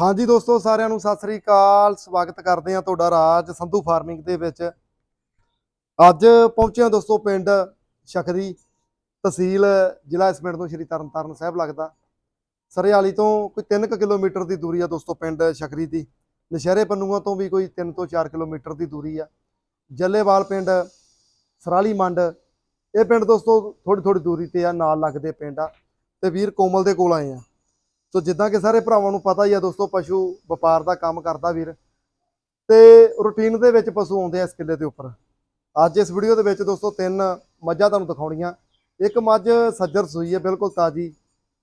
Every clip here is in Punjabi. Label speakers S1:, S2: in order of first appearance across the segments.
S1: ਹਾਂਜੀ ਦੋਸਤੋ, ਸਾਰਿਆਂ ਨੂੰ ਸਤਿ ਸ੍ਰੀ ਅਕਾਲ। ਸਵਾਗਤ ਕਰਦੇ ਹਾਂ ਤੁਹਾਡਾ ਰਾਜ ਸੰਧੂ ਫਾਰਮਿੰਗ ਦੇ ਵਿੱਚ। ਅੱਜ ਪਹੁੰਚੇ ਹਾਂ ਦੋਸਤੋ ਪਿੰਡ ਸ਼ਖਰੀ ਤਹਿਸੀਲ, ਜ਼ਿਲ੍ਹਾ ਇਸ ਪਿੰਡ ਤੋਂ ਸ਼੍ਰੀ ਤਰਨਤਾਰਨ ਸਾਹਿਬ ਲੱਗਦਾ। ਸਰਿਆਲੀ ਤੋਂ ਕੋਈ 3 ਕਿਲੋਮੀਟਰ ਦੀ ਦੂਰੀ ਆ ਦੋਸਤੋ ਪਿੰਡ ਸ਼ਖਰੀ ਦੀ। ਨਸ਼ਹਿਰੇ ਪੰਨੂਆਂ ਤੋਂ ਵੀ ਕੋਈ 3 ਤੋਂ 4 ਕਿਲੋਮੀਟਰ ਦੀ ਦੂਰੀ ਆ। ਜੱਲੇਵਾਲ ਪਿੰਡ, ਸਰਾਲੀ ਮੰਡ, ਇਹ ਪਿੰਡ ਦੋਸਤੋ ਥੋੜੀ ਥੋੜੀ ਦੂਰੀ ਤੇ ਆ, ਨਾਲ ਲੱਗਦੇ ਪਿੰਡ ਆ। ਤੇ ਵੀਰ ਕੋਮਲ ਦੇ ਕੋਲ ਆਏ ਆ। ਸੋ ਜਿੱਦਾਂ ਕਿ ਸਾਰੇ ਭਰਾਵਾਂ ਨੂੰ ਪਤਾ ਹੀ ਆ ਦੋਸਤੋ, ਪਸ਼ੂ ਵਪਾਰ ਦਾ ਕੰਮ ਕਰਦਾ ਵੀਰ। ਤੇ ਰੂਟੀਨ ਦੇ ਵਿੱਚ ਪਸ਼ੂ ਆਉਂਦੇ ਆ ਇਸ ਕਿੱਲੇ ਦੇ ਉੱਪਰ। ਅੱਜ ਇਸ ਵੀਡੀਓ ਦੇ ਵਿੱਚ ਦੋਸਤੋ ਤਿੰਨ ਮੱਝਾਂ ਤੁਹਾਨੂੰ ਦਿਖਾਉਣੀਆਂ। ਇੱਕ ਮੱਝ ਸੱਜਰ ਸੂਈ ਹੈ ਬਿਲਕੁਲ ਤਾਜੀ,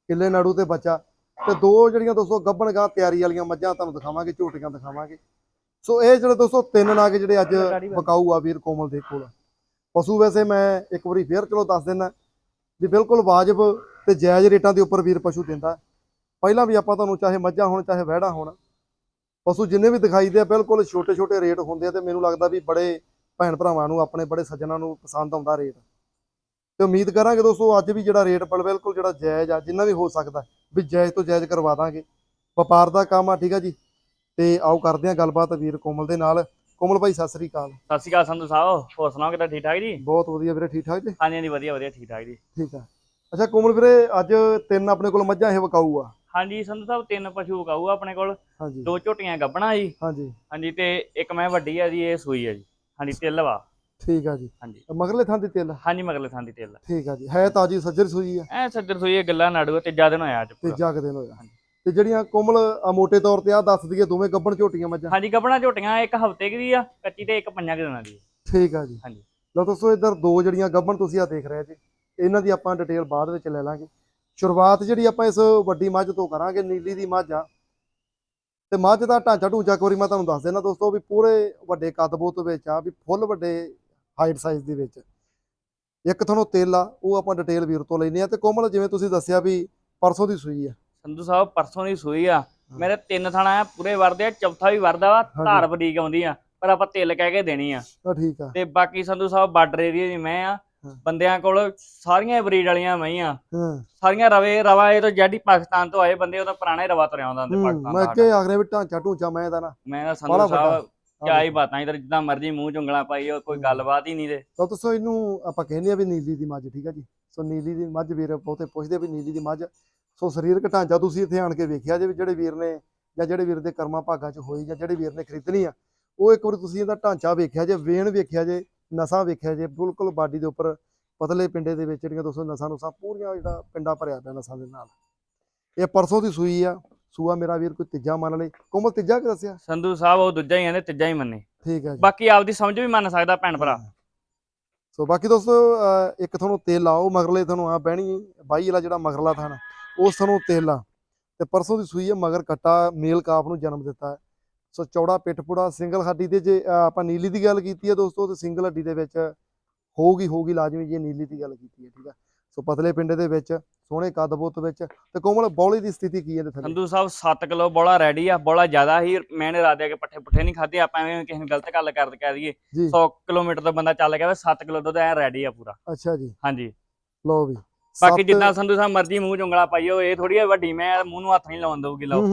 S1: ਕਿੱਲੇ ਨਾੜੂ ਤੇ ਬੱਚਾ। ਤੇ ਦੋ ਜਿਹੜੀਆਂ ਦੋਸਤੋ ਗੱਭਣ ਗਾਂ ਤਿਆਰੀ ਵਾਲੀਆਂ ਮੱਝਾਂ ਤੁਹਾਨੂੰ ਦਿਖਾਵਾਂਗੇ, ਝੋਟੀਆਂ ਦਿਖਾਵਾਂਗੇ। ਸੋ ਇਹ ਜਿਹੜੇ ਦੋਸਤੋ ਤਿੰਨ ਨਾਗ ਜਿਹੜੇ ਅੱਜ ਵਿਕਾਊ ਆ ਵੀਰ ਕੋਮਲ ਦੇ ਕੋਲ। ਪਸ਼ੂ ਵੈਸੇ ਮੈਂ ਇੱਕ ਵਾਰੀ ਫੇਰ ਚਲੋ ਦੱਸ ਦਿੰਦਾ ਵੀ ਬਿਲਕੁਲ ਵਾਜਬ ਤੇ ਜਾਇਜ਼ ਰੇਟਾਂ ਦੇ ਉੱਪਰ ਵੀਰ ਪਸ਼ੂ ਦਿੰਦਾ। ਪਹਿਲਾਂ ਵੀ ਆਪਾਂ ਤੁਹਾਨੂੰ ਚਾਹੇ ਮੱਝਾਂ ਹੋਣ ਚਾਹੇ ਵਹਿੜਾ ਹੋਣ ਪਸ਼ੂ ਜਿੰਨੇ ਵੀ ਦਿਖਾਈ ਦੇ ਆ ਬਿਲਕੁਲ ਛੋਟੇ ਛੋਟੇ ਰੇਟ ਹੁੰਦੇ ਆ ਤੇ ਮੈਨੂੰ ਲੱਗਦਾ ਵੀ ਬੜੇ ਭੈਣ ਭਰਾਵਾਂ ਨੂੰ ਆਪਣੇ ਬੜੇ ਸੱਜਣਾ ਨੂੰ ਪਸੰਦ ਆਉਂਦਾ ਰੇਟ। ਤੇ ਉਮੀਦ ਕਰਾਂਗੇ ਦੋਸਤੋ ਅੱਜ ਵੀ ਜਿਹੜਾ ਰੇਟ ਬਲ ਬਿਲਕੁਲ ਜਿਹੜਾ ਜਾਇਜ਼ ਆ ਜਿੰਨਾ ਵੀ ਹੋ ਸਕਦਾ ਵੀ ਜਾਇਜ਼ ਤੋਂ ਜਾਇਜ਼ ਕਰਵਾ ਦਾਂਗੇ। ਵਪਾਰ ਦਾ ਕੰਮ ਆ ਠੀਕ ਆ ਜੀ? ਤੇ ਆਓ ਕਰਦੇ ਆ ਗੱਲਬਾਤ ਵੀਰ ਕੋਮਲ ਦੇ ਨਾਲ। ਕੋਮਲ ਭਾਈ ਸਤਿ ਸ੍ਰੀ ਅਕਾਲ।
S2: ਸਤਿ ਸ਼੍ਰੀ ਅਕਾਲ ਸੰਧੂ ਸਾਹਿਬ ਹੋਰ ਸੁਣਾਓ ਕਿੱਦਾਂ ਠੀਕ ਠਾਕ ਜੀ?
S1: ਬਹੁਤ ਵਧੀਆ ਵੀਰੇ ਠੀਕ ਠਾਕ ਜੀ?
S2: ਹਾਂਜੀ ਹਾਂਜੀ ਵਧੀਆ ਵਧੀਆ ਠੀਕ ਠਾਕ ਜੀ।
S1: ਠੀਕ ਆ। ਅੱਛਾ ਕੋਮਲ ਵੀਰੇ ਅੱਜ ਤਿੰਨ ਆਪਣੇ ਕੋਲ ਮੱਝਾਂ ਇਹ ਵਿਕਾਊ ਆ।
S2: ਹਾਂਜੀ ਸੰਧੂ ਸਾਹਿਬ ਤਿੰਨ ਪਸ਼ੂ ਆ ਆਪਣੇ ਕੋਲ।
S1: ਹਾਂਜੀ।
S2: ਦੋ ਝੋਟੀਆਂ ਗੱਬਣਾ ਜੀ।
S1: ਹਾਂਜੀ।
S2: ਹਾਂਜੀ ਤੇ ਇੱਕ ਮੈਂ ਵੱਡੀ ਆ ਜੀ ਇਹ ਸੂਈ ਆ ਜੀ। ਹਾਂਜੀ ਤਿੱਲ ਵਾ।
S1: ਠੀਕ ਆ ਜੀ।
S2: ਹਾਂਜੀ।
S1: ਮਗਰਲੇ ਥਾਂ ਦੀ ਤਿਲ
S2: ਹਾਂਜੀ ਮਗਲੇ ਥਾਂ ਦੀ ਤਿੱਲ
S1: ਠੀਕ ਆ ਜੀ। ਹੈ ਤਾਜੀ ਸੱਜਰ ਸੂਈ ਆ?
S2: ਐ ਸੱਜਰ ਸੂਈ ਇਹ ਗੱਲਾਂ ਨਾੜੂ ਤੇ ਦਿਨ ਹੋਇਆ ਅੱਜ
S1: ਤੇ ਜਗ ਦਿਨ ਹੋਇਆ।
S2: ਹਾਂਜੀ।
S1: ਤੇ ਜਿਹੜੀਆਂ ਕੋਮਲ ਆ ਮੋਟੇ ਤੌਰ ਤੇ ਆ ਦੱਸ ਦਈਏ ਦੋਵੇਂ ਗੱਬਣ ਝੋਟੀਆਂ ਮੱਝਾਂ?
S2: ਹਾਂਜੀ ਗੱਬਣਾ ਝੋਟੀਆਂ ਇੱਕ ਹਫ਼ਤੇ ਦੀ ਆ ਕੱਚੀ ਤੇ ਇੱਕ ਪੰਜਾਂ ਦਿਨਾਂ ਦੀ
S1: ਠੀਕ ਆ ਜੀ।
S2: ਹਾਂਜੀ।
S1: ਲਓ ਦੋਸਤੋ ਇੱਧਰ ਦੋ ਜਿਹੜੀਆਂ ਗੱਬਣ ਤੁਸੀਂ ਆ ਦੇਖ ਰਹੇ ਜੀ ਇਹਨਾਂ ਦੀ ਆਪਾਂ ਡਿਟੇਲ ਬਾਅਦ ਵਿੱਚ ਲੈ ਲਾਂਗੇ। ਸ਼ੁਰੂਆਤ ਜਿਹੜੀ ਆਪਾਂ ਇਸ ਵੱਡੀ ਮੱਝ ਤੋਂ ਕਰਾਂਗੇ ਨੀਲੀ ਦੀ ਮੱਝ ਆ। ਤੇ ਮੱਝ ਦਾ ਢਾਂਚਾ ਢੂਚਾ ਇੱਕ ਵਾਰੀ ਮੈਂ ਤੁਹਾਨੂੰ ਦੱਸ ਦੇਣਾ ਦੋਸਤੋ ਵੀ ਪੂਰੇ ਵੱਡੇ ਕੱਦ-ਬੋਤ ਵਿੱਚ ਆ ਵੀ ਫੁੱਲ ਵੱਡੇ ਹਾਈਟ ਸਾਈਜ਼ ਦੇ ਵਿੱਚ। ਇੱਕ ਤੁਹਾਨੂੰ ਤੇਲ ਆ ਉਹ ਆਪਾਂ ਡਿਟੇਲ ਵੀਰ ਤੋਂ ਲੈਨੇ ਆ ਤੇ ਕੋਮਲ ਜਿਵੇਂ ਤੁਸੀਂ ਦੱਸਿਆ ਵੀ ਪਰਸੋਂ ਦੀ ਸੂਈ ਆ।
S2: ਸੰਧੂ ਸਾਹਿਬ ਪਰਸੋਂ ਦੀ ਸੂਈ ਆ। ਮੇਰੇ ਤਿੰਨ ਥਾਣਾ ਆ ਪੂਰੇ ਵਰਦੇ ਆ ਚੌਥਾ ਵੀ ਵਰਦਾ ਵਾ ਧਾਰ ਬਰੀਕ ਆਉਂਦੀ ਆ ਪਰ ਆਪਾਂ ਤਿੱਲ ਕਹਿ ਕੇ ਦੇਣੀ ਆ।
S1: ਤਾਂ ਠੀਕ ਆ।
S2: ਤੇ ਬਾਕੀ ਸੰਧੂ ਸਾਹਿਬ ਬਾਰਡਰ ਏਰੀਆ ਦੀ ਮੈਂ ਆ। ਬੰਦਿਆਂ ਕੋਲ ਸਾਰੀਆਂ ਬਰੀਡ ਵਾਲੀਆਂ ਮਈਆਂ। ਸਾਰੀਆਂ ਰਵੇ ਰਵਾ ਇਹ ਤੋਂ ਜੈਡੀ ਪਾਕਿਸਤਾਨ ਤੋਂ ਆਏ ਬੰਦੇ ਉਹ ਤਾਂ ਪੁਰਾਣੇ ਰਵਾ ਤੁਰਿਆ ਆਉਂਦਾ ਹੁੰਦੇ ਪਾਕਿਸਤਾਨ
S1: ਮੈਂ ਕਿ ਆਖਰੇ ਵੀ ਢਾਂਚਾ ਢੂਚਾ ਮੈਂ ਦਾ ਨਾ।
S2: ਮੈਂ ਤਾਂ ਸੰਧੂ। ਸਾਹਿਬ ਕਿਆ ਹੀ ਬਾਤਾਂ ਇਧਰ ਜਿੱਦਾਂ ਮਰਜ਼ੀ ਮੂੰਹ ਚੁੰਗਲਾ ਪਾਈ ਉਹ ਕੋਈ। ਗੱਲਬਾਤ ਹੀ ਨਹੀਂ ਦੇ
S1: ਤਾਂ ਦੱਸੋ ਇਹਨੂੰ ਆਪਾਂ ਕਹਿੰਦੇ ਆ ਵੀ ਨੀਲੀ ਦੀ ਮੱਝ ਠੀਕ ਆ ਜੀ? ਸੋ ਨੀਲੀ ਦੀ ਮੱਝ ਵੀਰ ਬਹੁਤੇ ਪੁੱਛਦੇ ਵੀ ਨੀਲੀ ਦੀ ਮੱਝ। ਸੋ ਸਰੀਰਕ ਢਾਂਚਾ ਤੁਸੀਂ ਇੱਥੇ ਆਣ ਕੇ ਵੇਖਿਆ ਜੇ ਜਿਹੜੇ ਵੀਰ ਨੇ ਜਾਂ ਜਿਹੜੇ ਵੀਰ ਦੇ ਕਰਮਾਂ ਭਾਗਾਂ 'ਚ ਹੋਈ ਜਾਂ ਜਿਹੜੇ ਵੀਰ ਨੇ ਖਰੀਦਣੀ ਆ ਉਹ ਇੱਕ ਵਾਰੀ ਤੁਸੀਂ ਇਹਦਾ ਢਾਂਚਾ ਵੇਖਿਆ ਜੇ ਵੇਣ ਵੇਖਿਆ ਜੇ ਨਸਾਂ ਵੇਖਿਆ ਜੇ ਬਿਲਕੁਲ ਬਾਡੀ ਦੇ ਉੱਪਰ ਪਤਲੇ ਪਿੰਡੇ ਦੇ ਵਿੱਚ ਜਿਹੜੀਆਂ ਦੋਸਤੋ ਨਸਾਂ ਨੁਸਾਂ ਪੂਰੀਆਂ ਜਿਹੜਾ ਪਿੰਡਾ ਭਰਿਆ ਪਿਆ ਨਸਾਂ ਦੇ ਨਾਲ। ਇਹ ਪਰਸੋਂ ਦੀ ਸੂਈ ਆ। ਸੂਆ ਮੇਰਾ ਵੀਰ ਕੋਈ ਤੀਜਾ ਮੰਨ ਲਈ ਕੋਮਲ ਤੀਜਾ ਕਿ ਦੱਸਿਆ?
S2: ਸੰਧੂ ਸਾਹਿਬ ਉਹ ਦੂਜਾ ਹੀ ਆਂਦੇ ਤੀਜਾ ਹੀ ਮੰਨੇ।
S1: ਠੀਕ ਹੈ ਜੀ।
S2: ਬਾਕੀ ਆਪਦੀ ਸਮਝ ਵੀ ਮੰਨ ਸਕਦਾ ਭੈਣ ਭਰਾ।
S1: ਸੋ ਬਾਕੀ ਦੋਸਤੋ ਅਹ ਇੱਕ ਤੁਹਾਨੂੰ ਤੇਲ ਆਓ ਮਗਰਲੇ ਤੁਹਾਨੂੰ ਆ ਬਹਿਣੀ ਬਾਈ ਵਾਲਾ ਜਿਹੜਾ ਮਗਰਲਾ ਥਾਣਾ ਉਸ ਤੁਹਾਨੂੰ ਤੇਲ ਆ ਤੇ ਪਰਸੋਂ ਦੀ ਸੂਈ ਹੈ ਮਗਰ ਕੱਟਾ ਮੇਲ ਕਾਫ ਨੂੰ ਜਨਮ ਦਿੱਤਾ। ਹੈ ਸੋ ਚੌੜਾ ਪਿੱਠ ਪੁੜਾ ਸਿੰਗਲ ਹੱਡੀ ਤੇ ਜੇ ਆਪਾਂ ਨੀਲੀ ਦੀ ਗੱਲ ਕੀਤੀ ਹੈ ਦੋਸਤੋ ਤੇ ਸਿੰਗਲ ਹੱਡੀ ਦੇ ਵਿੱਚ ਹੋਊਗੀ ਹੋਊਗੀ ਲਾਜ਼ਮੀ ਜੇ ਨੀਲੀ ਦੀ ਗੱਲ ਕੀਤੀ ਹੈ ਠੀਕ ਹੈ? ਸੋ ਪਤਲੇ ਪਿੰਡੇ ਦੇ ਵਿੱਚ ਸੋਹਣੇ ਕੱਦ ਬੁੱਤ ਵਿੱਚ ਤੇ ਕੋਮਲ ਬੌਲੀ ਦੀ ਸਥਿਤੀ ਕੀ ਹੈ ਥੱਲੇ?
S2: ਸੰਧੂ ਸਾਹਿਬ 7 ਕਿਲੋ ਬੋਲਾ ਰੈਡੀ ਆ ਬੋਲਾ ਜ਼ਿਆਦਾ ਹੀ ਮੈਨੇ ਰਾਦੇ ਕੇ ਪੱਠੇ ਪੁੱਠੇ ਨਹੀਂ ਖਾਦੇ ਆਪਾਂ ਐਵੇਂ ਕਿਸੇ ਨੂੰ ਗਲਤ ਗੱਲ ਕਰ ਕਹਿ ਦਈਏ।
S1: ਜੀ।
S2: 100 ਕਿਲੋਮੀਟਰ ਤੋਂ ਬੰਦਾ ਚੱਲ ਗਿਆ 7 ਕਿਲੋ ਦੁੱਧ ਐ ਰੈਡੀ ਆ ਪੂਰਾ।
S1: ਅੱਛਾ ਜੀ।
S2: ਹਾਂਜੀ।
S1: ਲਓ ਵੀ
S2: ਬਾਕੀ ਜਿੱਦਾਂ ਸੰਧੂ ਸਾਹਿਬ ਮਰਜ਼ੀ ਮੂੰਹ ਚੁੰਗਲਾ ਪਾਈਓ ਇਹ ਥੋੜੀ ਆ ਵੱਡੀ ਮੈਂ ਮੂੰਹ ਨੂੰ ਹੱਥ ਨਹੀਂ ਲਾਉਣ ਦਊਗੀ ਲਓ।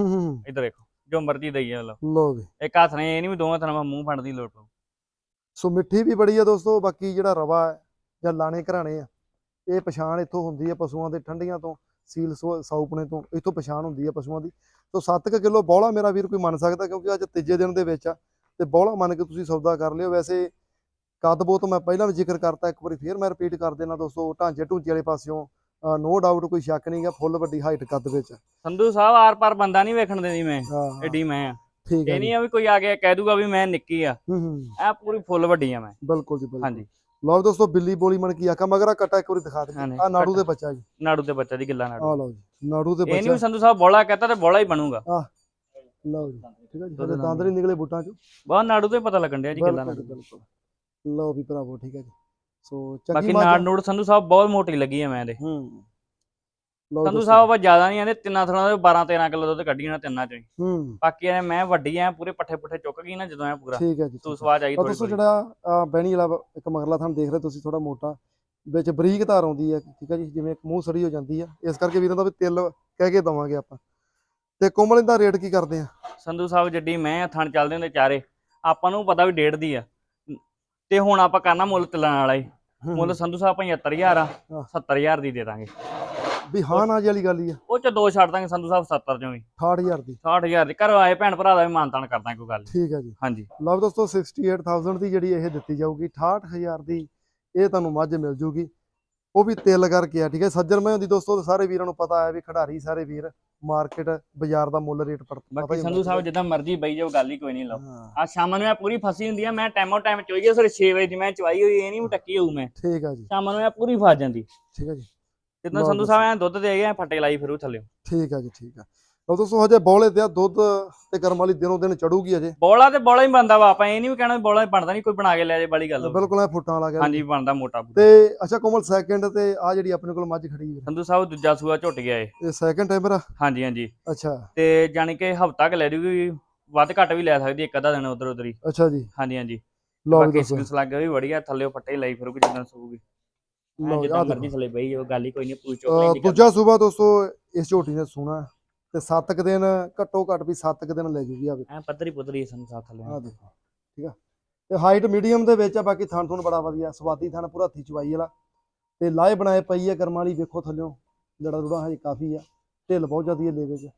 S2: ਇੱਧਰ ਦੇਖੋ ਜੋ ਮਰਜ਼ੀ ਦਈਏ ਲਓ।
S1: ਲਓ ਵੀ
S2: ਇੱਕ ਹੱਥ ਨੇ ਇਹ ਨਹੀਂ ਵੀ ਦੋਵਾਂ ਹੱਥਾਂ ਨਾਲ ਮੂੰਹ ਫੜਦੀ ਲੋਟ ਪਊ।
S1: ਸੋ ਮਿੱਠੀ ਵੀ ਬੜੀ ਆ ਦੋਸਤੋ ਬਾਕੀ ਜਿਹੜਾ ਰਵਾ ਹੈ ਜਾਂ ਲਾਣੇ ਘਰਾਣੇ ਆ ਇਹ ਪਛਾਣ ਇੱਥੋਂ ਹੁੰਦੀ ਹੈ ਪਸ਼ੂਆਂ ਦੇ ਠੰਡੀਆਂ ਤੋਂ ਸੀਲ ਸਾਊਪਣੇ ਤੋਂ ਇੱਥੋਂ ਪਛਾਣ ਹੁੰਦੀ ਹੈ ਪਸ਼ੂਆਂ ਦੀ। ਸੋ 7 ਕਿਲੋ ਬੌਲਾ ਮੇਰਾ ਵੀਰ ਕੋਈ ਮੰਨ ਸਕਦਾ ਕਿਉਂਕਿ ਅੱਜ ਤੀਜੇ ਦਿਨ ਦੇ ਵਿੱਚ ਆ ਤੇ ਬੌਲਾ ਮੰਨ ਕੇ ਤੁਸੀਂ ਸੌਦਾ ਕਰ ਲਿਓ। ਵੈਸੇ ਕੱਦ ਬੋਤ ਮੈਂ ਪਹਿਲਾਂ ਵੀ ਜ਼ਿਕਰ ਕਰਤਾ ਇੱਕ ਵਾਰੀ ਫੇਰ ਮੈਂ ਰਿਪੀਟ ਕਰ ਦੇਣਾ ਦੋਸਤੋ ਢਾਂਚੇ ਢੂੰਚੇ ਵਾਲੇ ਪਾਸਿਓਂ ਨੋ ਡਾਊਟ ਕੋਈ ਸ਼ੱਕ ਨਹੀਂਗਾ ਫੁੱਲ ਵੱਡੀ ਹਾਈਟ ਕੱਦ ਵਿੱਚ।
S2: ਸੰਧੂ ਸਾਹਿਬ ਆਰ ਪਾਰ ਬੰਦਾ ਨਹੀਂ ਵੇਖਣ ਦਿੰਦੀ ਮੈਂ ਐਡੀ ਮੈਂ ਆ।
S1: ਠੀਕ ਹੈ
S2: ਇਹ ਨਹੀਂ ਆ ਵੀ ਕੋਈ ਆ ਕੇ ਕਹਿ ਦੂਗਾ ਵੀ ਮੈਂ ਨਿੱਕੀ ਆ।
S1: ਹੂੰ ਹੂੰ।
S2: ਐ ਪੂਰੀ ਫੁੱਲ ਵੱਡੀ ਆ ਮੈਂ।
S1: ਬਿਲਕੁਲ ਜੀ ਬਿਲਕੁਲ।
S2: ਹਾਂਜੀ।
S1: ਲਓ ਦੋਸਤੋ ਬਿੱਲੀ ਬੋਲੀ ਮਨ ਕੀ ਆਖਾ ਮਗਰ ਆ ਕੱਟਾ ਇੱਕ ਵਾਰੀ ਦਿਖਾ ਦੇ ਆ ਨਾੜੂ ਦੇ। ਬੱਚਾ ਜੀ।
S2: ਨਾੜੂ ਤੇ ਬੱਚਾ ਦੀ ਗਿੱਲਾ ਨਾੜੂ।
S1: ਆ ਲਓ ਜੀ ਨਾੜੂ ਦੇ
S2: ਇਹ ਨਹੀਂ
S1: ਬੱਚਾ।
S2: ਸੰਧੂ ਸਾਹਿਬ ਬੋਲਾ ਕਹਤਾ ਤੇ ਬੋਲਾ ਹੀ ਬਣੂਗਾ।
S1: ਲਓ ਜੀ ਠੀਕ ਹੈ ਜੀ। ਦੰਦ ਨਹੀਂ ਨਿਕਲੇ ਬੂਟਾਂ ਚੋਂ।
S2: ਬਹੁਤ ਨਾੜੂ ਤੋਂ ਹੀ ਪਤਾ ਲੱਗਣ ਡਿਆ ਜੀ ਗਿੱਲਾ ਨਾੜੂ।
S1: ਲਓ ਵੀ ਭਰਾਵੋ ਠੀਕ ਹੈ ਜੀ। ਸੋ ਚੰਗੀ
S2: ਬਾਕੀ ਨਾੜ ਨੂੜ ਸੰਧੂ ਸਾਹਿਬ ਬਹੁਤ ਮੋਟੀ ਲੱਗੀ ਆ ਮੈਂ ਇਹਦੇ
S1: ਹੂੰ।
S2: ਸੰਧੂ। ਸਾਹਿਬ ਆਪਾਂ ਜ਼ਿਆਦਾ ਨਹੀਂ ਆਂਦੇ ਤਿੰਨਾਂ ਥਣਾ ਦੇ 12 13 ਕਿਲੋ ਦੁੱਧ ਕੱਢੀਆਂ ਤਿੰਨਾਂ ਚੋਂ ਹੀ। ਬਾਕੀ ਇਹ ਮੈਂ ਵੱਡੀ ਆ ਪੂਰੇ ਪੱਠੇ ਪੁੱਠੇ ਚੁੱਕ ਗਈ ਨਾ ਜਦੋਂ ਐ ਪੂਰਾ।
S1: ਠੀਕ ਹੈ ਜੀ
S2: ਤੂੰ। ਸਵਾਜ ਆਈ ਥੋੜੀ
S1: ਦੋਸਤੋ ਜਿਹੜਾ ਬਹਿਣੀ ਵਾਲਾ ਇੱਕ ਮਗਰਲਾ ਤੁਹਾਨੂੰ ਦੇਖ ਰਹੇ ਤੁਸੀਂ ਥੋੜਾ ਮੋਟਾ। ਵਿੱਚ ਬਰੀਕ ਧਾਰ ਆਉਂਦੀ ਹੈ ਠੀਕ ਹੈ ਜੀ ਜਿਵੇਂ ਇੱਕ ਮੂੰਹ ਸੜੀ ਹੋ ਜਾਂਦੀ ਹੈ ਇਸ ਕਰਕੇ ਵੀਰਾਂ ਦਾ ਵੀ ਤਿਲ ਕਹਿ ਕੇ ਦਵਾਂਗੇ ਆਪਾਂ। ਤੇ ਕੋਮਲ ਦਾ ਰੇਟ ਕੀ ਕਰਦੇ ਆ?
S2: ਸੰਧੂ ਸਾਹਿਬ ਜੱਡੀ ਮੈਂ ਥਣ ਚੱਲਦੇ ਹੁੰਦੇ ਚਾਰੇ। ਆਪਾਂ ਨੂੰ ਪਤਾ ਵੀ ਡੇਢ ਦੀ ਆ। ਤੇ ਹੁਣ ਆਪਾਂ ਕਰਨਾ ਮੁੱਲ ਤਿਲਣ ਵਾਲਾ ਮੁੱਲ ਸੰਧੂ ਸਾਹਿਬ 75000 ਆ
S1: ਹਾਂ।
S2: 70000 ਦੀ ਦੇ ਦਾਂਗੇ।
S1: ਵੀ ਹਾਂ ਨਾ ਜੀ ਵਾਲੀ ਗੱਲ ਹੀ ਆ।
S2: ਉਹ ਚ ਦੋ ਛੱਡ ਦਾਂਗੇ ਸੰਧੂ ਸਾਹਿਬ 70 ਚੋਂ ਵੀ।
S1: 68000 ਦੀ।
S2: 60000 ਦੀ। ਘਰੋਂ ਆਏ ਭੈਣ ਭਰਾ ਦਾ ਵੀ ਮਾਨਤਾਨ ਕਰਦਾਂ ਕੋਈ ਗੱਲ।
S1: ਠੀਕ ਹੈ ਜੀ।
S2: ਹਾਂਜੀ।
S1: ਲਓ ਦੋਸਤੋ 68000 ਦੀ ਜਿਹੜੀ ਇਹ ਦਿੱਤੀ ਜਾਊਗੀ 68000 ਦੀ ਇਹ ਤੁਹਾਨੂੰ ਮੱਝ ਮਿਲ ਜੂਗੀ। ਉਹ ਵੀ ਤਿਲ ਕਰਕੇ ਆ ਠੀਕ ਹੈ? ਸੱਜਣ ਮੈਂ ਦੀ ਦੋਸਤੋ ਸਾਰੇ ਵੀਰਾਂ ਨੂੰ ਪਤਾ ਹੈ ਵੀ ਖਿਡਾਰੀ ਸਾਰੇ ਵੀਰ। ਮਾਰਕੀਟ ਬਾਜ਼ਾਰ ਦਾ ਮੁੱਲ ਰੇਟ ਪਤਾ
S2: ਬਾਕੀ ਸੰਧੂ ਸਾਹਿਬ ਜਿੱਦਾਂ ਮਰਜ਼ੀ ਬਈ ਜਾਓ ਗੱਲ ਹੀ ਕੋਈ ਨਹੀਂ ਲਓ। ਆ ਸ਼ਾਮ ਨੂੰ ਮੈਂ ਪੂਰੀ ਫਸੀ ਹੁੰਦੀ ਆ ਮੈਂ ਟਾਈਮੋ ਟਾਈਮ ਚੋਈ ਗਿਆ ਸਵੇਰੇ 6 ਵਜੇ ਦੀ ਮੈਂ ਚਵਾਈ ਹੋਈ ਇਹ ਨਹੀਂ ਟੱਕੀ ਹੋਊ ਮੈਂ।
S1: ਠੀਕ ਹੈ ਜੀ।
S2: ਸ਼ਾਮ ਨੂੰ ਮੈਂ ਪੂਰੀ ਫਸ ਜਾਂਦੀ।
S1: ਠੀਕ ਹੈ ਜੀ।
S2: ਜਿੱਦਾਂ ਸੰਧੂ ਸਾਹਿਬ ਐ ਦੁੱਧ ਦੇ ਗਏ ਫੱਟੇ ਲਾਈ ਫਿਰੂ ਥੱਲੇ
S1: ਠੀਕ ਹੈ ਜੀ ਠੀਕ ਹੈ ਲਓ ਦੋਸਤੋ ਹਜੇ ਬੌਲੇ ਤੇ ਆ ਦੁੱਧ ਤੇ ਕਰਮ ਵਾਲੀ ਦਿਨੋਂ ਦਿਨ ਚੜੂਗੀ ਅਜੇ
S2: ਬੋਲਾ ਤੇ ਬੋਲਾ ਹੀ ਬਣਦਾ ਵਾ ਆਪਾਂ ਇਹ ਨਹੀਂ ਵੀ ਕਹਿਣਾ ਵੀ ਬੋਲਾ ਬਣਦਾ ਨਹੀਂ ਕੋਈ ਬਣਾ ਕੇ ਲੈ ਜੇ ਬੜੀ ਗੱਲ।
S1: ਬਿਲਕੁਲ ਐ ਫੁੱਟਾਂ ਵਾਲਾ ਗਿਆ
S2: ਹਾਂਜੀ ਬਣਦਾ ਮੋਟਾ ਬੂਟਾ।
S1: ਤੇ ਅੱਛਾ ਕੋਮਲ ਸੈਕਿੰਡ ਤੇ ਆ ਜਿਹੜੀ ਆਪਣੇ ਕੋਲ ਮੱਝ ਖੜੀ ਹੈ
S2: ਸੰਧੂ ਸਾਹਿਬ ਦੂਜਾ ਸੂਆ ਝੁੱਟ ਗਿਆ ਏ।
S1: ਇਹ ਸੈਕਿੰਡ ਟਾਈਮਰ ਆ
S2: ਹਾਂਜੀ ਹਾਂਜੀ।
S1: ਅੱਛਾ।
S2: ਤੇ ਜਾਣੀ ਕਿ ਹਫਤਾ ਕ ਲੈ ਜੂਗੀ ਵੱਧ ਘੱਟ ਵੀ ਲੈ ਸਕਦੀ ਇੱਕ ਅੱਧਾ ਦਿਨ ਉਧਰ ਉਧਰ ਹੀ।
S1: ਅੱਛਾ ਜੀ।
S2: ਹਾਂਜੀ ਹਾਂਜੀ।
S1: ਲਓ ਵੀ ਦੋਸਤੋ
S2: ਸਕਿਲਸ ਲੱਗ ਵੀ ਬੜੀਆ ਥੱਲੇ ਫੱਟੇ ਲਾਈ ਫਿਰੂਗੀ ਜਿੱਦਾਂ ਸੂਗੀ ਜਿੱਦਾਂ ਮਰਜ਼ੀ ਥੱਲੇ ਬਈ ਜਾਓ ਗੱਲ ਹੀ ਕੋਈ ਨਹੀਂ ਪੂਛ ਚੁੱਕ
S1: ਦੂਜਾ ਸੂਬਾ ਦੋਸਤੋ ਇਸ ਝੋਟੀ ਨੇ ਸੋਣਾ। ਤੇ 7 ਕ ਦਿਨ ਘੱਟੋ ਘੱਟ ਵੀ 7 ਕ ਦਿਨ ਲੈ ਜੂਗੀ ਆ ਵੇਖੋ
S2: ਐ ਪੱਧਰੀ ਪੁੱਧਰੀ ਸਾਹਿਬ ਥੱਲੇ
S1: ਆ ਦੇਖੋ ਠੀਕ ਆ। ਤੇ ਹਾਈਟ ਮੀਡੀਅਮ ਦੇ ਵਿੱਚ ਆ ਬਾਕੀ ਥਣ ਥੁਣ ਬੜਾ ਵਧੀਆ। ਸਵਾਦੀ ਥਣ ਪੂਰਾ ਹੱਥੀ ਚਵਾਈ ਵਾਲਾ। ਤੇ ਲਾਏ ਬਣਾਏ ਪਈ ਆ ਕਰਮ ਵਾਲੀ ਵੇਖੋ ਥੱਲਿਓ। ਜੜਾ ਜੁੜਾ ਹਜੇ ਕਾਫੀ ਆ। ਢਿੱਲ ਬਹੁਤ ਜ਼ਿਆਦੀ ਹੈ ਲੇਵੇ ਚ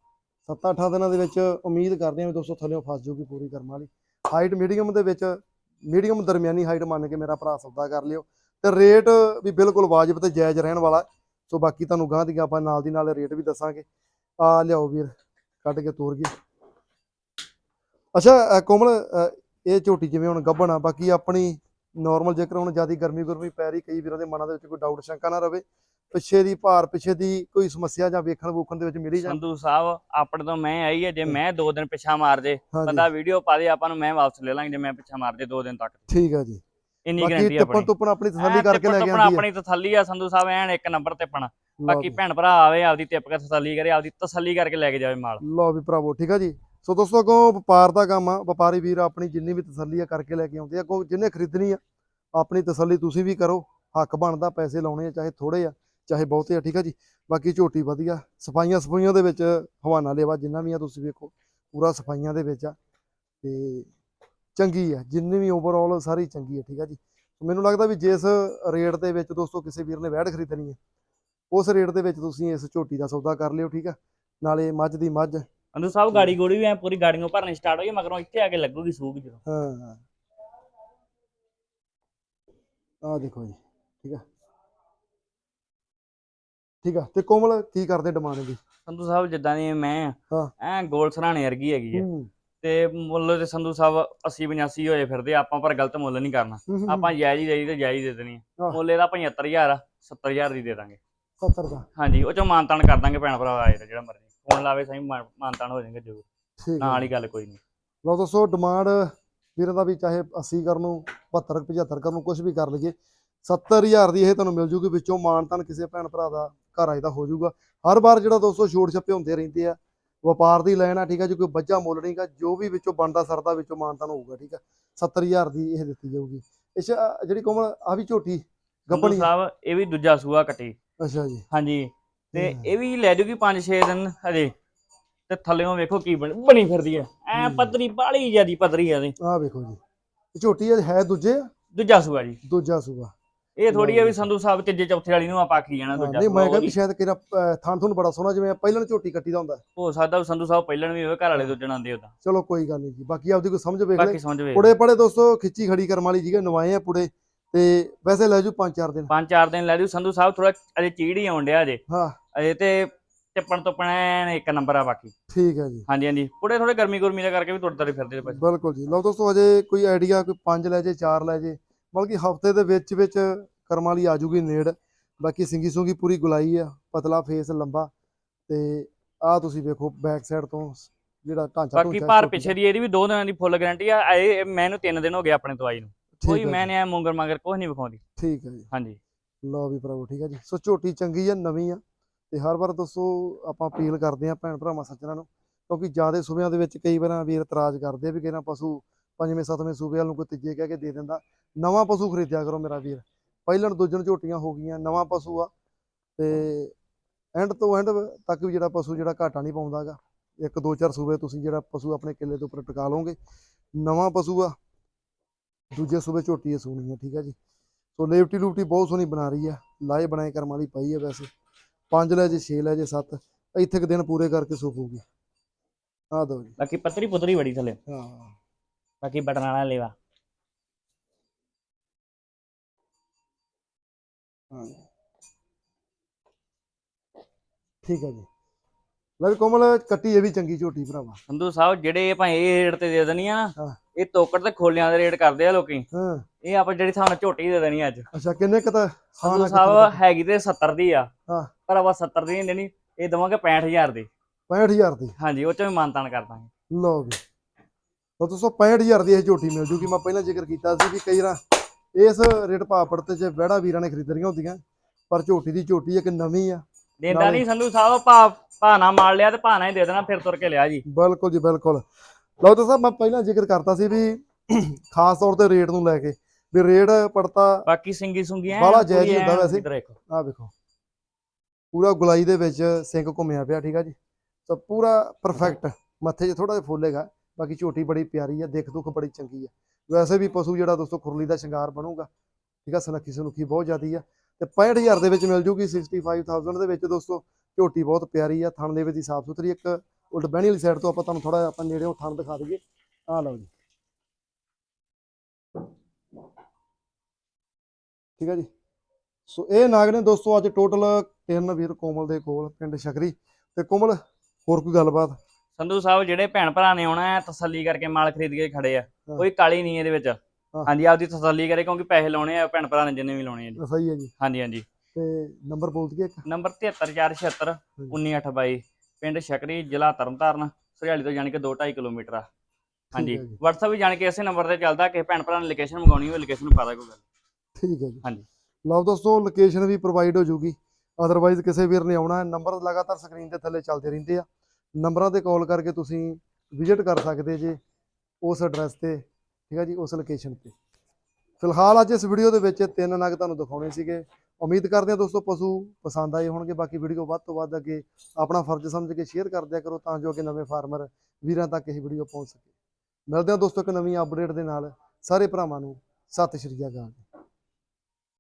S1: 7-8 ਦਿਨਾਂ ਦੇ ਵਿੱਚ ਉਮੀਦ ਕਰਦੇ ਹਾਂ ਵੀ ਦੋਸਤੋ ਥੱਲਿਓ ਫਸ ਜੂਗੀ ਪੂਰੀ ਕਰਮ ਵਾਲੀ। ਹਾਈਟ ਮੀਡੀਅਮ ਦੇ ਵਿੱਚ ਮੀਡੀਅਮ ਦਰਮਿਆਨੀ ਹਾਈਟ ਮੰਨ ਕੇ ਮੇਰਾ ਭਰਾ ਸੌਦਾ ਕਰ ਲਿਓ। ਤੇ ਰੇਟ ਵੀ ਬਿਲਕੁਲ ਵਾਜਬ ਤੇ ਜਾਇਜ਼ ਰਹਿਣ ਵਾਲਾ। ਸੋ ਬਾਕੀ ਤੁਹਾਨੂੰ ਗਾਂ ਦੀ ਆਪਾਂ ਨਾਲ ਦੀ ਨਾਲ ਰੇਟ ਵੀ ਦੱਸਾਂਗੇ। ਆ ਲਿਆਓ ਵੀਰ ਕੱਢ ਕੇ ਤੋਰ ਗਈ। ਅੱਛਾ ਕੋਮਲ ਇਹ ਝੋਟੀ ਜਿਵੇਂ ਹੁਣ ਗੱਭਣ ਆ ਬਾਕੀ ਆਪਣੀ ਨਾਰਮਲ ਜੇਕਰ ਹੁਣ ਜਿਆਦੀ ਗਰਮੀ ਗੁਰਮੀ ਪੈ ਰਹੀ ਕਈ ਵੀਰਾਂ ਦੇ ਮਨਾਂ ਦੇ ਵਿੱਚ ਕੋਈ ਡਾਊਟ ਸ਼ੰਕਾ ਨਾ ਰਵੇ ਪਿੱਛੇ ਦੀ ਭਾਰ ਪਿੱਛੇ ਦੀ ਕੋਈ ਸਮੱਸਿਆ ਜਾਂ ਵੇਖਣ ਵੂਖਣ ਦੇ ਵਿੱਚ ਮਿਲੀ ਜਾਂ
S2: ਸੰਧੂ ਸਾਹਿਬ ਆਪਣੇ ਤੋਂ ਮੈਂ ਆਈ ਹੈ ਜੇ ਮੈਂ ਦੋ ਦਿਨ ਪਿੱਛਾ ਮਾਰ
S1: ਹਾਂਜੀ।
S2: ਬੰਦਾ ਵੀਡੀਓ ਪਾ ਦੇ ਆਪਾਂ ਨੂੰ ਮੈਂ ਵਾਪਸ ਲੈ ਲਾਂਗੇ ਜੇ ਮੈਂ ਪਿੱਛਾ ਮਾਰ ਦੋ ਦਿਨ ਤੱਕ।
S1: ਠੀਕ ਆ ਜੀ।
S2: ਇੰਨੀ ਗਰੰਟੀ ਆਪਣੀ।
S1: ਟੁੱਪਣ ਆਪਣੀ ਤਸੱਲੀ ਕਰਕੇ ਲੈ ਕੇ
S2: ਆਪਣੀ ਤਸੱਲੀ ਆ ਸੰਧੂ ਸਾਹਿਬ ਐਨ ਇੱਕ ਨੰਬਰ ਤੇ ਪਣਾ। ਬਾਕੀ ਭੈਣ ਭਰਾ ਆਵੇ ਆਪਦੀ ਟਿੱਪ ਕੇ ਤਸੱਲੀ ਕਰੇ ਆਪਦੀ ਤਸੱਲੀ ਕਰਕੇ ਲੈ ਕੇ ਜਾਵੇ ਮਾਲ।
S1: ਲਓ ਵੀ ਭਰਾਵੋ ਠੀਕ ਆ ਜੀ? ਸੋ ਦੋਸਤੋ ਅੱਗੋਂ ਵਪਾਰ ਦਾ ਕੰਮ ਆ ਵਪਾਰੀ ਵੀਰ ਆਪਣੀ ਜਿੰਨੀ ਵੀ ਤਸੱਲੀ ਆ ਕਰਕੇ ਲੈ ਕੇ ਆਉਂਦੇ ਆ ਅੱਗੋਂ ਜਿਹਨੇ ਖਰੀਦਣੀ ਆ ਆਪਣੀ ਤਸੱਲੀ ਤੁਸੀਂ ਵੀ ਕਰੋ ਹੱਕ ਬਣਦਾ ਪੈਸੇ ਲਾਉਣੇ ਆ ਚਾਹੇ ਥੋੜੇ ਆ ਚਾਹੇ ਬਹੁਤੇ ਆ ਠੀਕ ਆ ਜੀ? ਬਾਕੀ ਝੋਟੀ ਵਧੀਆ ਸਫਾਈਆਂ ਸਫਾਈਆਂ ਦੇ ਵਿੱਚ ਹਵਾਨਾ ਲੇਵਾ ਜਿੰਨਾ ਵੀ ਆ ਤੁਸੀਂ ਵੇਖੋ ਪੂਰਾ ਸਫਾਈਆਂ ਦੇ ਵਿੱਚ ਆ ਤੇ ਚੰਗੀ ਆ ਜਿੰਨੀ ਵੀ ਓਵਰਆਲ ਸਾਰੀ ਚੰਗੀ ਆ ਠੀਕ ਆ ਜੀ? ਮੈਨੂੰ ਲੱਗਦਾ ਵੀ ਜਿਸ ਰੇਟ ਦੇ ਵਿੱਚ ਦੋਸਤੋ ਕਿਸੇ ਵੀਰ ਨੇ ਵੈੜ ਖਰੀਦਣੀ ਹੈ ਉਸ ਰੇਟ ਦੇ ਵਿੱਚ ਤੁਸੀਂ ਇਸ ਝੋਟੀ ਦਾ ਸੌਦਾ ਕਰ ਲਿਓ ਠੀਕ ਆ? ਨਾਲੇ ਮੱਝ ਦੀ ਮੱਝ।
S2: ਸੰਧੂ ਸਾਹਿਬ ਗਾੜੀ ਗੋੜੀ ਵੀ ਐ ਪੂਰੀ ਗਾੜੀਆਂ ਭਰਨੀ ਸਟਾਰਟ ਹੋਈ ਮਗਰੋਂ ਇੱਥੇ ਆ ਕੇ ਲੱਗੂਗੀ ਸੂਗ ਜਦੋਂ।
S1: ਹਾਂ ਆ ਦੇਖੋ ਜੀ ਠੀਕ ਆ? ਠੀਕ ਆ? ਤੇ ਕੋਮਲ ਕੀ ਕਰਦੇ ਡਿਮਾਂਡ ਦੀ
S2: ਸੰਧੂ ਸਾਹਿਬ ਜਿੱਦਾਂ ਦੀ ਮੈਂ
S1: ਹਾਂ।
S2: ਐ ਗੋਲ ਸਰਾਣੇ ਵਰਗੀ ਹੈਗੀ
S1: ਹੂੰ,
S2: ਤੇ ਮੁੱਲ ਤੇ ਸੰਧੂ ਸਾਹਿਬ 80 85 ਹੋਏ ਫਿਰਦੇ ਆਪਾਂ ਪਰ ਗਲਤ ਮੁੱਲ ਨਹੀਂ ਕਰਨਾ।
S1: ਹੂੰ, ਹੂੰ,
S2: ਆਪਾਂ ਜਾਇਜ਼ ਹੀ ਦੇਈ ਤੇ ਜਾਇਜ਼ ਹੀ ਦੇ ਦੇਣੀ ਆ।
S1: ਆਹ।
S2: ਮੁੱਲ ਇਹਦਾ 75000 ਆ 70000 ਦੀ ਦੇ ਦਾਂਗੇ।
S1: 70 ਦਾ।
S2: ਹਾਂਜੀ ਉਹ ਚੋਂ ਮਾਨਤਾਨ ਕਰ ਦਾਂਗੇ ਭੈਣ ਭਰਾ ਆਏ ਤਾਂ ਜਿਹੜਾ ਮਰਜ਼ੀ। ਫੋਨ ਲਾਵੇ ਸਹੀ ਮਾਨ- ਮਾਨਤਾਨ ਹੋ ਜਾਣਗੇ ਜ਼ਰੂਰ।
S1: ਠੀਕ
S2: ਨਾਲ ਹੀ ਗੱਲ ਕੋਈ ਨਹੀਂ।
S1: ਲਓ ਦੋਸਤੋ ਡਿਮਾਂਡ ਵੀਰਾਂ ਦਾ ਵੀ ਚਾਹੇ 80 ਕਰ ਨੂੰ 72 75 ਕਰ ਨੂੰ ਕੁਝ ਵੀ ਕਰ ਲਈਏ 70000 ਦੀ ਇਹ ਤੁਹਾਨੂੰ ਮਿਲ ਜੂਗੀ ਵਿੱਚੋਂ ਮਾਨਤਨ ਕਿਸੇ ਭੈਣ ਭਰਾ ਦਾ ਘਰ ਆਏ ਦਾ ਹੋ ਜਾਊਗਾ ਹਰ ਵਾਰ ਜਿਹੜਾ ਦੋਸਤੋ ਛੋਟ ਛੱਪੇ ਹੁੰਦੇ ਰਹਿੰਦੇ ਆ ਵਪਾਰ ਦੀ ਲੈਣ ਆ ਠੀਕ ਆ ਜੀ ਕੋਈ ਬੱਜਾ ਮੁੱਲ ਨਹੀਂਗਾ ਜੋ ਵੀ ਵਿੱਚੋਂ ਬਣਦਾ ਸਰਦਾ ਵਿੱਚੋਂ ਮਾਨਤਨ ਹੋਊਗਾ ਠੀਕ ਆ। 70000 ਦੀ ਇਹ ਦਿੱਤੀ ਜਾਊਗੀ। ਇਸ ਜਿਹੜੀ ਕੋਮਲ ਆ ਵੀ ਝੋਟੀ ਗੱਬਣੀ
S2: ਸਾਹਿਬ ਇਹ ਵੀ ਦੂਜਾ ਸੂਆ ਕੱਟੀ।
S1: ਅੱਛਾ ਜੀ।
S2: ਹਾਂਜੀ ਤੇ। ਇਹ ਵੀ ਲੈ ਜੂਗੀ 5-6 ਦਿਨ ਹਜੇ। ਤੇ ਥੱਲੇੋਂ ਵੇਖੋ ਕੀ ਬਣ- ਫਿਰਦੀ ਐ ਐ। ਪਤਰੀ ਬਾਲੀ ਜਿਆਦੀ ਪਤਰੀ ਆ ਇਹਦੀ।
S1: ਆਹ ਵੇਖੋ ਜੀ। ਇਹ ਝੋਟੀ ਹੈ ਦੂਜੇ?
S2: ਦੂਜਾ ਸੂਆ ਜੀ।
S1: ਦੂਜਾ ਸੂਆ।
S2: ਇਹ ਥੋੜੀ ਆ ਵੀ
S1: ਜੀ।
S2: ਸੰਧੂ ਸਾਹਿਬ ਤੀਜੇ ਚੌਥੇ ਵਾਲੀ ਨੂੰ ਆਪਾਂ ਆਖੀ ਜਾਣਾ ਦੂਜਾ
S1: ਨਹੀਂ ਮੈਂ
S2: ਸੂਆ
S1: ਕਿਹਾ ਵੀ
S2: ਉਹਦੀ।
S1: ਸ਼ਾਇਦ ਕਿਰਾ ਥਾਂ ਤੁਹਾਨੂੰ ਬੜਾ ਸੋਹਣਾ ਜਿਵੇਂ ਪਹਿਲਾਂ ਝੋਟੀ ਕੱਟੀ ਦਾ ਹੁੰਦਾ।
S2: ਹੋ ਸਕਦਾ ਸੰਧੂ ਸਾਹਿਬ ਪਹਿਲਣ ਵੀ ਹੋਵੇ ਘਰ ਵਾਲੇ ਦੂਜਣ ਆਂਦੇ ਉਹਦਾ।
S1: ਚਲੋ ਕੋਈ ਗੱਲ ਨਹੀਂ ਜੀ। ਬਾਕੀ ਆਪਦੀ ਕੋਈ ਸਮਝ ਵੇਖ ਲੈ। ਪੁੜੇ ਪੜੇ ਦੋਸਤੋ ਖਿੱਚੀ ਖੜੀ ਕਰਮ ਵਾਲੀ ਜੀਗੇ ਨਵਾਏ ਆ ਪੁੜੇ। ਤੇ ਵੈਸੇ ਲੈ ਜੂ 5-4 ਦਿਨ।
S2: ਪੰਜ ਚਾਰ ਦਿਨ ਲੈ ਜੂ ਸੰਧੂ ਸਾਹਿਬ ਥੋੜਾ ਅਜੇ ਚੀੜ ਹੀ ਆਉਣ ਡਿਆ ਅਜੇ।
S1: ਹਾਂ।
S2: ਅਜੇ ਤੇ ਟਿੱਪਣ ਤੋਂ ਐਨ ਇੱਕ ਨੰਬਰ ਆ ਬਾਕੀ।
S1: ਠੀਕ ਹੈ ਜੀ।
S2: ਹਾਂਜੀ ਹਾਂਜੀ। ਪੁੜੇ ਥੋੜੇ ਗਰਮੀ ਗੁਰਮੀ ਦਾ ਕਰਕੇ ਵੀ ਤੁਰਦੇ ਤੁਰੇ ਫਿਰਦੇ ਨੇ
S1: ਬਿਲਕੁਲ ਜੀ। ਲਓ ਦੋਸਤੋ ਅਜੇ ਕੋਈ ਆਈਡੀਆ ਕੋਈ 5 ਲੈ ਜੇ 4 ਲੈ ਜੇ। ਬਲਕਿ ਹਫ਼ਤੇ ਦੇ ਵਿੱਚ ਵਿੱਚ ਕਰਮ ਵਾਲੀ ਆ ਜੂਗੀ ਨੇੜ। ਬਾਕੀ ਸਿੰਗੀ ਸੁੰਗੀ ਪੂਰੀ ਗੁਲਾਈ ਆ ਪਤਲਾ ਫੇਸ ਲੰਬਾ। ਤੇ ਆ ਤੁਸੀਂ ਵੇਖੋ ਬੈਕ ਸਾਈਡ ਤੋਂ ਜਿਹੜਾ ਢਾਂਚਾ
S2: ਬਾਕੀ ਭਾਰ ਪਿੱਛੇ ਦੀ ਇਹਦੀ ਵੀ ਦੋ ਦਿਨਾਂ ਦੀ ਫੁੱਲ ਗਾਰੰਟੀ ਆ। ਇਹ ਮੈਨੂੰ ਤਿੰਨ ਦਿਨ ਹੋ ਗਏ ਆਪਣੇ ਦਵਾਈ ਨੂੰ। ਕੋਈ ਮੈਂ ਨੇ ਮੁੰਗਰ ਮੰਗਰ ਕੁਝ ਨਹੀਂ ਵਿਖਾਉਂਦੀ।
S1: ਠੀਕ ਹੈ ਜੀ।
S2: ਹਾਂਜੀ।
S1: ਲਓ ਵੀ ਭਰਾਵੋ ਠੀਕ ਹੈ ਜੀ। ਸੋ ਝੋਟੀ ਚੰਗੀ ਆ ਨਵੀਂ ਆ ਤੇ ਹਰ ਵਾਰ ਦੋਸਤੋ ਆਪਾਂ ਅਪੀਲ ਕਰਦੇ ਆ ਭੈਣ ਭਰਾਵਾਂ ਸੱਜਣਾ ਨੂੰ ਕਿਉਂਕਿ ਜਿਆਦੇ ਸੂਬਿਆਂ ਦੇ ਵਿੱਚ ਕਈ ਵਾਰਾਂ ਵੀਰ ਇਤਰਾਜ਼ ਕਰਦੇ ਆ ਵੀ ਕਿਹਨਾਂ ਪਸ਼ੂ ਪੰਜਵੇਂ ਸੱਤਵੇਂ ਸੂਬੇ ਵਾਲ ਨੂੰ ਕੋਈ ਤੀਜੇ ਕਹਿ ਕੇ ਦੇ ਦਿੰਦਾ। ਨਵਾਂ ਪਸ਼ੂ ਖਰੀਦਿਆ ਕਰੋ ਮੇਰਾ ਵੀਰ। ਪਹਿਲਣ ਦੂਜਣ ਝੋਟੀਆਂ ਹੋ ਗਈਆਂ ਨਵਾਂ ਪਸ਼ੂ ਆ ਤੇ ਐਂਡ ਤੋਂ ਐਂਡ ਤੱਕ ਵੀ ਜਿਹੜਾ ਪਸ਼ੂ ਜਿਹੜਾ ਘਾਟਾ ਨਹੀਂ ਪਾਉਂਦਾਗਾ ਇੱਕ ਦੋ ਚਾਰ ਸੂਬੇ ਤੁਸੀਂ ਜਿਹੜਾ ਪਸ਼ੂ ਆਪਣੇ ਕਿੱਲੇ ਦੇ ਉੱਪਰ ਟਿਕਾ ਲਓਗੇ। ਨਵਾਂ ਪਸ਼ੂ ਆ ਦੂਜੇ ਸੂਬੇ ਝੋਟੀ ਹੈ ਆ ਠੀਕ ਆ ਜੀ। ਸੋ ਲੇਵਟੀ ਲੂਪਟੀ ਬਹੁਤ ਸੋਹਣੀ ਬਣਾ ਰਹੀ ਆ ਲਾਏ ਬਣਾਏ ਕਰਮ ਵਾਲੀ ਪਈ ਆ ਵੈਸੇ। ਪੰਜ ਲੈ ਜੇ 6 ਲੈ ਜੇ 7 ਇੱਥੇ ਕੁ ਦਿਨ ਪੂਰੇ ਕਰਕੇ ਸੋ ਪਊਗੀ ਆ ਦੋ ਜੀ।
S2: ਬਾਕੀ ਪੱਤਰੀ ਪੁੱਤਰੀ ਬੜੀ ਥੱਲੇ।
S1: ਹਾਂ।
S2: ਬਾਕੀ ਬਟਨ ਵਾਲਾ ਲੇਵਾ।
S1: ਹਾਂ ਠੀਕ ਹੈ ਜੀ। ਲੈ ਕੋਮਲ ਕੱਟੀ ਇਹ ਵੀ ਚੰਗੀ ਝੋਟੀ ਭਰਾਵਾ।
S2: ਸੰਧੂ ਸਾਹਿਬ ਜਿਹੜੇ ਆਪਾਂ ਇਹ ਰੇਟ ਤੇ ਦੇ ਦੇਣੀ ਆ
S1: ਹਾਂ।
S2: ਨਾ ਇਹ ਤੋਕੜ ਤੇ ਖੋਲਿਆਂ ਦੇ ਰੇਟ ਕਰਦੇ ਆ ਲੋਕੀ।
S1: ਹਾਂ।
S2: ਇਹ ਆਪਾਂ ਜਿਹੜੀ ਸਾਨੂੰ ਝੋਟੀ ਦੇ ਦੇਣੀ ਅੱਜ।
S1: ਅੱਛਾ ਕਿੰਨੇ ਕ ਤਾਂ
S2: ਸੰਧੂ ਸਾਹਿਬ ਹੈਗੀ ਤੇ 70 ਦੀ ਆ।
S1: ਹਾਂ।
S2: ਪਰ ਆਪਾਂ 70 ਦੀ ਨਹੀਂ ਦੇਣੀ ਇਹ ਦਵਾਂਗੇ 65000 ਦੀ।
S1: 65000 ਦੀ?
S2: ਹਾਂਜੀ ਉਹ ਚ ਵੀ ਮਾਨਤਾਨ ਕਰ ਦਾਂਗੇ।
S1: ਲਓ ਵੀ ਤਾਂ ਦੋਸਤੋ 65000 ਦੀ ਇਹ ਝੋਟੀ ਮਿਲ ਜੂਗੀ। ਮੈਂ ਪਹਿਲਾਂ ਜ਼ਿਕਰ ਕੀਤਾ ਸੀ ਵੀ ਕਈ ਵਾਰ ਇਸ ਰੇਟ ਭਾਪੜ ਤੇ ਚ ਵੜਾ ਵੀਰਾਂ ਨੇ ਖਰੀਦਣੀਆਂ ਹੁੰਦੀਆਂ ਪਰ ਝੋਟੀ ਦੀ ਝੋਟੀ ਇੱਕ ਨਵੀਂ ਆ।
S2: ਦੇਂਦਾ ਨਹੀਂ ਸੰਧੂ ਸਾਹਿਬ ਭਾ ਭਾਣਾ ਮਾਰ ਲਿਆ ਤੇ ਭਾਣਾ ਹੀ ਦੇ ਦੇਣਾ ਫਿਰ ਤੁਰ ਕੇ ਲਿਆ ਜੀ।
S1: ਬਿਲਕੁਲ ਜੀ ਬਿਲਕੁਲ। ਲਓ ਦੋਸਤੋ ਮੈਂ ਪਹਿਲਾਂ ਜ਼ਿਕਰ ਕਰਤਾ ਸੀ ਵੀ ਖਾਸ ਤੌਰ ਤੇ ਰੇਟ ਨੂੰ ਲੈ ਕੇ ਵੀ ਰੇਟ ਪੜਤਾ
S2: ਬਾਕੀ ਸਿੰਗੀ ਸੁੰਗੀ ਐ
S1: ਬਾਹਲਾ ਜਾਇਜ਼ ਹੀ ਹੁੰਦਾ ਵੈਸੇ। ਆ ਵੇਖੋ। ਪੂਰਾ ਗੁਲਾਈ ਦੇ ਵਿੱਚ ਸਿੰਕ ਘੁੰਮਿਆ ਪਿਆ ਠੀਕ ਆ ਜੀ? ਤਾਂ ਪੂਰਾ ਪਰਫੈਕਟ ਮੱਥੇ 'ਚ ਥੋੜਾ ਜਿਹਾ ਫੁੱਲੇਗਾ ਬਾਕੀ ਝੋਟੀ ਬੜੀ ਪਿਆਰੀ ਆ ਦੇਖ ਦੁੱਖ ਬੜੀ ਚੰਗੀ ਆ। ਵੈਸੇ ਵੀ ਪਸ਼ੂ ਜਿਹੜਾ ਦੋਸਤੋ ਖੁਰਲੀ ਦਾ ਸ਼ਿੰਗਾਰ ਬਣੂਗਾ ਠੀਕ ਆ ਸੁਨੱਖੀ ਸੁਨੱਖੀ ਬਹੁਤ ਜ਼ਿਆਦੀ ਆ। ਤੇ 65000 ਦੇ ਵਿੱਚ ਮਿਲ ਜੂਗੀ 65000 ਦੇ ਵਿੱਚ ਦੋਸਤੋ ਝੋਟੀ ਬਹੁਤ ਪਿਆਰੀ ਆ ਥਣ ਦੇ ਵਿੱਚ ਦੀ ਸਾਫ਼ ਸੁਥਰੀ ਇੱਕ ਉਲਟ ਬਹਿਣੀ ਵਾਲੀ ਸਾਈਡ ਤੋਂ ਆਪਾਂ ਤੁਹਾਨੂੰ ਥੋੜਾ ਆਪਾਂ ਨੇੜਿਓਂ ਥਣ ਦਿਖਾ ਦਈਏ। ਆ ਲਓ ਜੀ। ਠੀਕ ਆ ਜੀ। ਸੋ ਇਹ ਨਾਗ ਨੇ ਦੋਸਤੋ ਅੱਜ ਟੋਟਲ ਤਿੰਨ ਵੀਰ ਕੋਮਲ ਦੇ ਕੋਲ ਪਿੰਡ ਸ਼ਕਰੀ। ਤੇ ਕੋਮਲ ਹੋਰ ਕੋਈ ਗੱਲਬਾਤ?
S2: ਸੰਧੂ ਸਾਹਿਬ ਜਿਹੜੇ ਭੈਣ ਭਰਾ ਨੇ ਆਉਣਾ ਹੈ ਤਸੱਲੀ ਕਰਕੇ ਮਾਲ ਖਰੀਦ ਕੇ ਖੜੇ ਆ।
S1: ਹਾਂ।
S2: ਕੋਈ ਕਾਲੀ ਨਹੀਂ ਇਹਦੇ ਵਿੱਚ। ਹਾਂਜੀ ਆਪਦੀ ਤਸੱਲੀ ਕਰੇ ਕਿਉਂਕਿ ਪੈਸੇ ਲਾਉਣੇ ਆ ਭੈਣ ਭਰਾ ਨੇ ਜਿੰਨੇ ਵੀ ਲਾਉਣੇ ਆ ਜੀ।
S1: ਸਹੀ ਹੈ ਜੀ।
S2: ਹਾਂਜੀ ਹਾਂਜੀ।
S1: ਤੇ ਨੰਬਰ ਬੋਲ ਦਈਏ ਇੱਕ?
S2: ਨੰਬਰ 73476 19822 ਪਿੰਡ ਸ਼ਕਰੀ ਜ਼ਿਲ੍ਹਾ ਤਰਨਤਾਰਨ ਸਰਿਆਲੀ ਤੋਂ ਜਾਣੀ ਕਿ 2.5 ਕਿਲੋਮੀਟਰ ਆ। ਹਾਂਜੀ। WhatsApp ਵੀ ਜਾਣ ਕੇ ਇਸੇ ਨੰਬਰ ਤੇ ਚੱਲਦਾ ਕਿ ਭੈਣ ਭਰਾ ਨੇ ਲੋਕੇਸ਼ਨ ਮੰਗਾਉਣੀ ਹੋਵੇ ਲੋਕੇਸ਼ਨ ਪਾ ਦਾ ਕੋਈ ਗੱਲ।
S1: ਠੀਕ ਹੈ ਜੀ।
S2: ਹਾਂਜੀ।
S1: ਲਓ ਦੋਸਤੋ ਲੋਕੇਸ਼ਨ ਵੀ ਪ੍ਰੋਵਾਈਡ ਹੋ ਜੂਗੀ। ਅਦਰਵਾਈਜ਼ ਕਿਸੇ ਵੀਰ ਨੇ ਆਉਣਾ ਹੈ ਨੰਬਰ ਲਗਾਤਾਰ ਸਕਰੀਨ ਦੇ ਥੱਲੇ ਚੱਲਦੇ ਰਹਿੰਦੇ ਆ। ਨੰਬਰਾਂ ਤੇ ਕਾਲ ਕਰਕੇ ਤੁਸੀਂ ਵਿਜ਼ਿਟ ਕਰ ਸਕਦੇ ਜੇ ਉਸ ਐਡਰੈਸ ਤੇ ਠੀਕ ਹੈ ਜੀ ਉਸ ਲੋਕੇਸ਼ਨ ਤੇ। ਫਿਲਹਾਲ ਅੱਜ ਇਸ ਵੀਡੀਓ ਦੇ ਵਿੱਚ ਤਿੰਨ ਨਗ ਤੁਹਾਨੂੰ ਦਿਖਾਉਣੇ ਸੀਗੇ। ਉਮੀਦ ਕਰਦੇ ਹਾਂ ਦੋਸਤੋ ਪਸ਼ੂ ਪਸੰਦ ਆਏ ਹੋਣਗੇ, ਬਾਕੀ ਵੀਡੀਓ ਵੱਧ ਤੋਂ ਵੱਧ ਅੱਗੇ ਆਪਣਾ ਫਰਜ਼ ਸਮਝ ਕੇ ਸ਼ੇਅਰ ਕਰਦਿਆ ਕਰੋ ਤਾਂ ਜੋ ਕਿ ਨਵੇਂ ਫਾਰਮਰ ਵੀਰਾਂ ਤੱਕ ਇਹ ਵੀਡੀਓ ਪਹੁੰਚ ਸਕੇ। ਮਿਲਦੇ ਹਾਂ ਦੋਸਤੋ ਇੱਕ ਨਵੀਂ ਅਪਡੇਟ ਦੇ ਨਾਲ। ਸਾਰੇ ਭਰਾਵਾਂ ਨੂੰ ਸਤਿ ਸ਼੍ਰੀ ਅਕਾਲ।